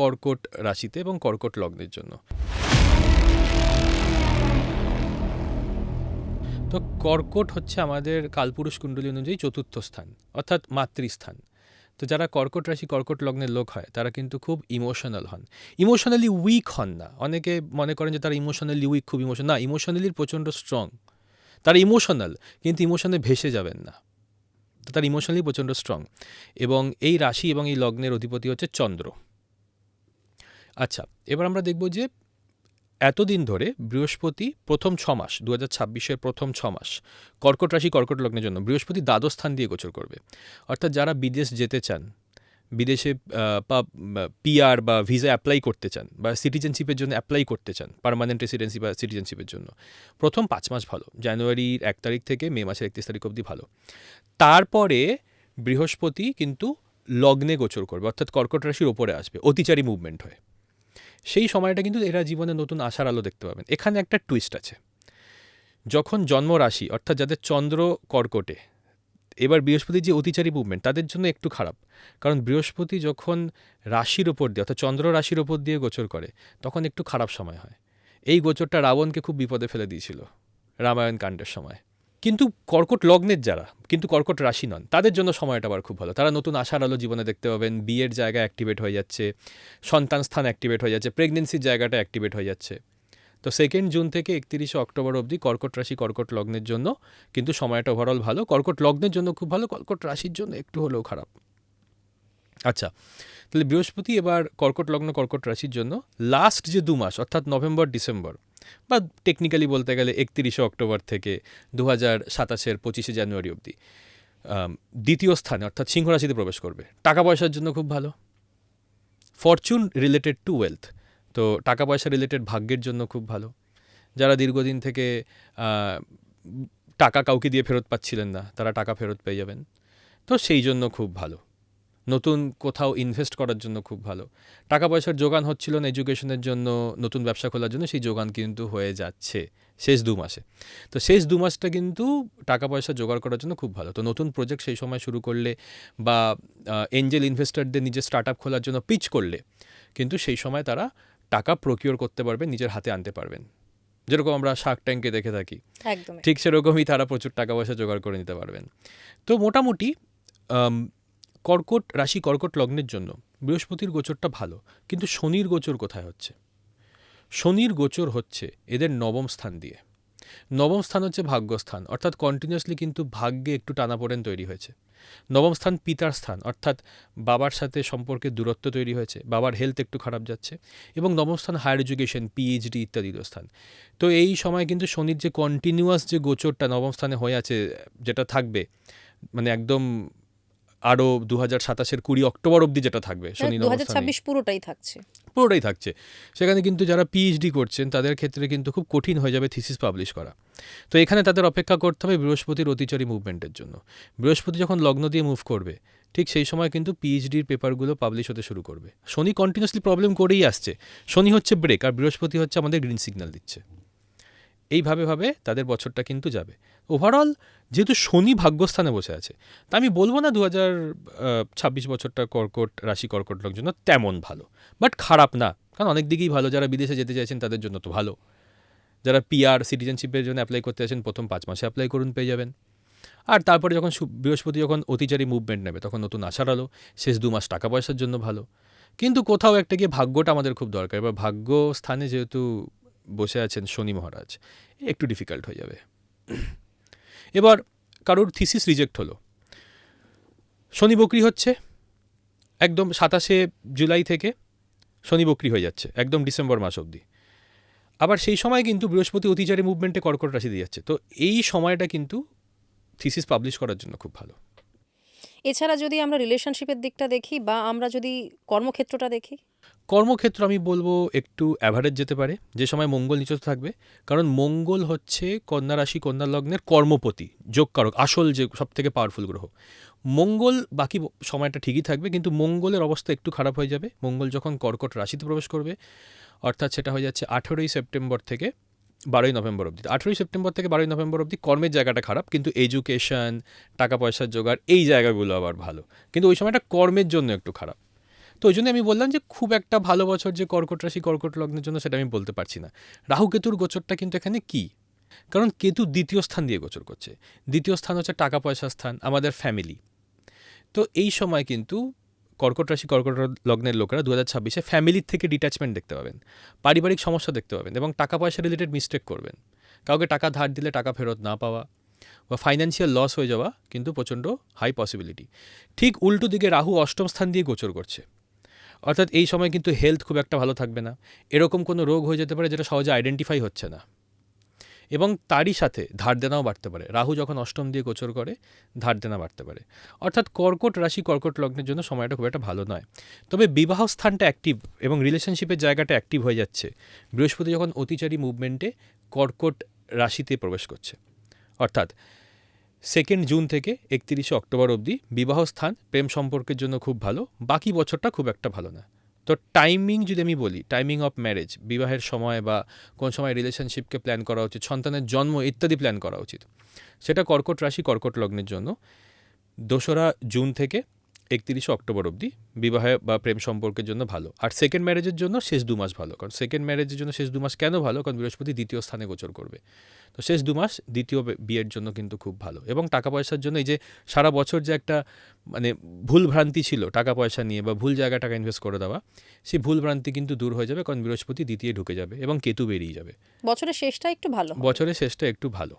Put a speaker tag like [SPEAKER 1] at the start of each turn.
[SPEAKER 1] কর্কট রাশিতে এবং কর্কট লগ্নের জন্য। তো কর্কট হচ্ছে আমাদের কালপুরুষ কুণ্ডলী অনুযায়ী চতুর্থ স্থান, অর্থাৎ মাতৃস্থান। তো যারা কর্কট রাশি, কর্কট লগ্নের লোক হয়, তারা কিন্তু খুব ইমোশনাল হন। ইমোশনালি উইক হন না। অনেকে মনে করেন যে তারা ইমোশনালি উইক খুব ইমোশন না ইমোশনালি প্রচণ্ড স্ট্রং তারা ইমোশনাল কিন্তু ইমোশনে ভেসে যাবেন না। তার ইমোশনালি প্রচণ্ড স্ট্রং এবং এই রাশি এবং এই লগ্নের অধিপতি হচ্ছে চন্দ্র। আচ্ছা এবার আমরা দেখব যে এতদিন ধরে বৃহস্পতি প্রথম ছ মাস দু হাজার ছাব্বিশের প্রথম ছ মাস, কর্কট রাশি, কর্কট লগ্নের জন্য বৃহস্পতি দ্বাদশ স্থান দিয়ে গোচর করবে। অর্থাৎ যারা বিদেশ যেতে চান, বিদেশে বা পিআর বা ভিসা অ্যাপ্লাই করতে চান, বা সিটিজেনশিপের জন্য অ্যাপ্লাই করতে চান পারমানেন্ট রেসিডেন্সি বা সিটিজেনশিপের জন্য, প্রথম পাঁচ মাস ভালো, জানুয়ারির এক তারিখ থেকে মে মাসের একত্রিশ তারিখ অবধি ভালো। তারপরে বৃহস্পতি কিন্তু লগ্নে গোচর করবে, অর্থাৎ কর্কট রাশির ওপরে আসবে, অতিচারী মুভমেন্ট হয়। সেই সময়টা কিন্তু এরা জীবনে নতুন আশার আলো দেখতে পাবেন। এখানে একটা টুইস্ট আছে। যখন জন্ম রাশি অর্থাৎ যাদের চন্দ্র কর্কটে, এবার বৃহস্পতির যে অতিচারী মুভমেন্ট তাদের জন্য একটু খারাপ। কারণ বৃহস্পতি যখন রাশির ওপর দিয়ে, অর্থাৎ চন্দ্র রাশির ওপর দিয়ে গোচর করে, তখন একটু খারাপ সময় হয়। এই গোচরটা রাবণকে খুব বিপদে ফেলে দিয়েছিল, রামায়ণ কাণ্ডের সময়। কিন্তু কর্কট লগ্নের যারা, কিন্তু কর্কট রাশি নন, তাদের জন্য সময়টা আবার খুব ভালো। তারা নতুন আশার আলো জীবনে দেখতে পাবেন, বিয়ের জায়গা অ্যাক্টিভেট হয়ে যাচ্ছে, সন্তান স্থান অ্যাক্টিভেট হয়ে যাচ্ছে প্রেগনেন্সির জায়গাটা অ্যাক্টিভেট হয়ে যাচ্ছে। তো সেকেন্ড জুন থেকে একত্রিশে অক্টোবর অবধি কর্কট রাশি, কর্কট লগ্নের জন্য কিন্তু সময়টা ওভারঅল ভালো। কর্কট লগ্নের জন্য খুব ভালো, কর্কট রাশির জন্য একটু হলেও খারাপ। আচ্ছা তাহলে বৃহস্পতি এবার কর্কট লগ্ন, কর্কট রাশির জন্য লাস্ট যে দু মাস, অর্থাৎ নভেম্বর, ডিসেম্বর বা টেকনিক্যালি বলতে গেলে একত্রিশে অক্টোবর থেকে দু হাজার সাতাশের পঁচিশে জানুয়ারি অবধি। দ্বিতীয় স্থানে অর্থাৎ সিংহ রাশিতে প্রবেশ করবে। টাকা পয়সার জন্য খুব ভালো। ফরচুন রিলেটেড টু ওয়েলথ তো টাকা পয়সা রিলেটেড ভাগ্যের জন্য খুব ভালো। যারা দীর্ঘদিন থেকে টাকা কাউকে দিয়ে ফেরত পাচ্ছিলেন না, তারা টাকা ফেরত পেয়ে যাবেন। তো সেই জন্য খুব ভালো। নতুন কোথাও ইনভেস্ট করার জন্য খুব ভালো। টাকা পয়সার যোগান হচ্ছিল না এডুকেশনের জন্য নতুন ব্যবসা খোলার জন্য সেই যোগান কিন্তু হয়ে যাচ্ছে শেষ দু মাসে। তো শেষ দু মাসটা কিন্তু টাকা পয়সা জোগাড় করার জন্য খুব ভালো। তো নতুন প্রজেক্ট সেই সময় শুরু করলে বা এঞ্জেল ইনভেস্টারদের নিজের স্টার্ট আপ খোলার জন্য পিচ করলে কিন্তু সেই সময় তারা টাকা প্রকিওর করতে পারবেন নিজের হাতে আনতে পারবেন। যেরকম আমরা শার্ক ট্যাঙ্কে দেখে থাকি। ঠিক সেরকমই তারা প্রচুর টাকা পয়সা জোগাড় করে নিতে পারবেন। তো মোটামুটি কর্কট রাশি কর্কট লগ্নের জন্য বৃহস্পতির গোচরটা ভালো, কিন্তু শনির গোচর কোথায় হচ্ছে? শনির গোচর হচ্ছে এদের নবম স্থান দিয়ে। নবম স্থান হচ্ছে ভাগ্যস্থান, অর্থাৎ কন্টিনিউয়াসলি কিন্তু ভাগ্যে একটু টানাপোড়েন তৈরি হয়েছে। নবম স্থান পিতার স্থান, অর্থাৎ বাবার সাথে সম্পর্কে দূরত্ব তৈরি হয়েছে, বাবার হেলথ একটু খারাপ যাচ্ছে, এবং নবম স্থান হায়ার এডুকেশন পিএইচডি ইত্যাদির স্থান। তো এই সময় কিন্তু শনির যে কন্টিনিউয়াস যে গোচরটা নবম স্থানে হয়ে আছে, যেটা থাকবে মানে একদম আরও দু হাজার সাতাশের কুড়ি অক্টোবর অবধি যেটা থাকবে
[SPEAKER 2] শনি দু ছাব্বিশ পুরোটাই থাকছে।
[SPEAKER 1] পুরোটাই থাকছে। সেখানে কিন্তু যারা পিএইচডি করছেন তাদের ক্ষেত্রে কিন্তু খুব কঠিন হয়ে যাবে থিসিস পাবলিশ করা। তো এখানে তাদের অপেক্ষা করতে হবে বৃহস্পতির অতিচারী মুভমেন্টের জন্য। বৃহস্পতি যখন লগ্ন দিয়ে মুভ করবে ঠিক সেই সময় কিন্তু পিএইচডির পেপারগুলো পাবলিশ হতে শুরু করবে। শনি কন্টিনিউসলি প্রবলেম করেই আসছে। শনি হচ্ছে ব্রেক আর বৃহস্পতি হচ্ছে আমাদের গ্রিন সিগন্যাল দিচ্ছে। এইভাবে ভাবে তাদের বছরটা কিন্তু যাবে। ওভারঅল যেহেতু শনি ভাগ্যস্থানে বসে আছে, তা আমি বলব না দু হাজার ছাব্বিশ বছরটা কর্কট রাশি কর্কট লোক জন্য তেমন ভালো। বাট খারাপ না, কারণ অনেক দিকেই ভালো। যারা বিদেশে যেতে চাইছেন, তাদের জন্য তো ভালো। যারা পিআর সিটিজেনশিপের জন্য অ্যাপ্লাই করতে চাইছেন প্রথম পাঁচ মাসে অ্যাপ্লাই করুন, পেয়ে যাবেন। আর তারপরে যখন বৃহস্পতি যখন অতিচারী মুভমেন্ট নেবে, তখন নতুন আশার আলো, শেষ দু মাস টাকা পয়সার জন্য ভালো। কিন্তু কোথাও একটা গিয়ে ভাগ্যটা আমাদের খুব দরকার। এবার ভাগ্য স্থানে যেহেতু বসে আছেন শনি মহারাজ একটু ডিফিকাল্ট হয়ে যাবে। এবার কারোর থিসিস রিজেক্ট হলো। শনি বকরি হচ্ছে, একদম সাতাশে জুলাই থেকে শনি বকরি হয়ে যাচ্ছে, একদম ডিসেম্বর মাস অবধি। আবার সেই সময় কিন্তু বৃহস্পতি অতিচারী মুভমেন্টে কর্কট রাশি দিয়ে যাচ্ছে। তো এই সময়টা কিন্তু থিসিস পাবলিশ করার জন্য খুব ভালো।
[SPEAKER 2] এছাড়া যদি আমরা রিলেশনশিপের দিকটা দেখি বা আমরা যদি কর্মক্ষেত্রটা দেখি
[SPEAKER 1] কর্মক্ষেত্র আমি বলব একটু অ্যাভারেজ যেতে পারে, যে সময় মঙ্গল নিচত থাকবে, কারণ মঙ্গল হচ্ছে কন্যা রাশি, কন্যা লগ্নের কর্মপতি, যোগকারক, আসল যে সব থেকে পাওয়ারফুল গ্রহ। মঙ্গল বাকি সময়টা ঠিকই থাকবে, কিন্তু মঙ্গলের অবস্থা একটু খারাপ হয়ে যাবে। মঙ্গল যখন কর্কট রাশিতে প্রবেশ করবে, অর্থাৎ সেটা হয়ে যাচ্ছে আঠেরোই সেপ্টেম্বর থেকে বারোই নভেম্বর অবধি। আঠেরোই সেপ্টেম্বর থেকে বারোই নভেম্বর অবধি কর্মের জায়গাটা খারাপ, কিন্তু এডুকেশন টাকা পয়সার জোগাড়, এই জায়গাগুলো আবার ভালো। কিন্তু ওই সময়টা কর্মের জন্য একটু খারাপ। তো ওই জন্য আমি বললাম যে খুব একটা ভালো বছর যে কর্কট রাশি, কর্কট লগ্নের জন্য সেটা আমি বলতে পারছি না। রাহু কেতুর গোচরটা কিন্তু এখানে কি? কারণ কেতু দ্বিতীয় স্থান দিয়ে গোচর করছে। দ্বিতীয় স্থান হচ্ছে টাকা পয়সার স্থান, আমাদের ফ্যামিলি তো এই সময় কিন্তু কর্কট রাশি, কর্কট লগ্নের লোকেরা দু হাজার ছাব্বিশে ফ্যামিলির থেকে ডিট্যাচমেন্ট দেখতে পাবেন। পারিবারিক সমস্যা দেখতে পাবেন এবং টাকা পয়সা রিলেটেড মিস্টেক করবেন। কাউকে টাকা ধার দিলে টাকা ফেরত না পাওয়া বা ফাইন্যান্সিয়াল লস হয়ে যাওয়া কিন্তু প্রচণ্ড হাই পসিবিলিটি ঠিক উল্টো দিকে রাহু অষ্টম স্থান দিয়ে গোচর করছে। অর্থাৎ এই সময় কিন্তু হেলথ খুব একটা ভালো থাকবে না। এরকম কোনো রোগ হয়ে যেতে পারে যেটা সহজে আইডেন্টিফাই হচ্ছে না। এবং তারই সাথে ধার দেনাও বাড়তে পারে। রাহু যখন অষ্টম দিয়ে গোচর করে ধার দেনা বাড়তে পারে। অর্থাৎ কর্কট রাশি কর্কট লগ্নের জন্য সময়টা খুব একটা ভালো নয়। তবে বিবাহ স্থানটা অ্যাক্টিভ এবং রিলেশনশিপের জায়গাটা অ্যাক্টিভ হয়ে যাচ্ছে। বৃহস্পতি যখন অতিচারী মুভমেন্টে কর্কট রাশিতে প্রবেশ করছে। অর্থাৎ সেকেন্ড জুন থেকে একত্রিশে অক্টোবর অবধি বিবাহ স্থান প্রেম সম্পর্কের জন্য খুব ভালো, বাকি বছরটা খুব একটা ভালো না। তো টাইমিং যদি আমি বলি টাইমিং অফ ম্যারেজ বিবাহের সময় বা কোন সময় রিলেশনশিপকে প্ল্যান করা উচিত, সন্তানের জন্ম ইত্যাদি প্ল্যান করা উচিত। সেটা কর্কট রাশি, কর্কট লগ্নের জন্য। দোসরা জুন থেকে একত্রিশে অক্টোবর অবধি বিবাহে বা প্রেম সম্পর্কের জন্য ভালো। আর সেকেন্ড ম্যারেজের জন্য শেষ দু মাস ভালো কারণ সেকেন্ড ম্যারেজের জন্য শেষ দু মাস কেন ভালো? কারণ বৃহস্পতি দ্বিতীয় স্থানে গোচর করবে। তো শেষ দু মাস দ্বিতীয় বিয়ের জন্য কিন্তু খুব ভালো। এবং টাকা পয়সার জন্য এই যে সারা বছর যে একটা মানে ভুল ভ্রান্তি ছিল টাকা পয়সা নিয়ে বা ভুল জায়গায় টাকা ইনভেস্ট করে দেওয়া সেই ভুল ভ্রান্তি কিন্তু দূর হয়ে যাবে কারণ বৃহস্পতি দ্বিতীয় ঢুকে যাবে এবং কেতু বেরিয়ে যাবে।
[SPEAKER 2] বছরের শেষটা একটু ভালো
[SPEAKER 1] বছরের শেষটা একটু ভালো।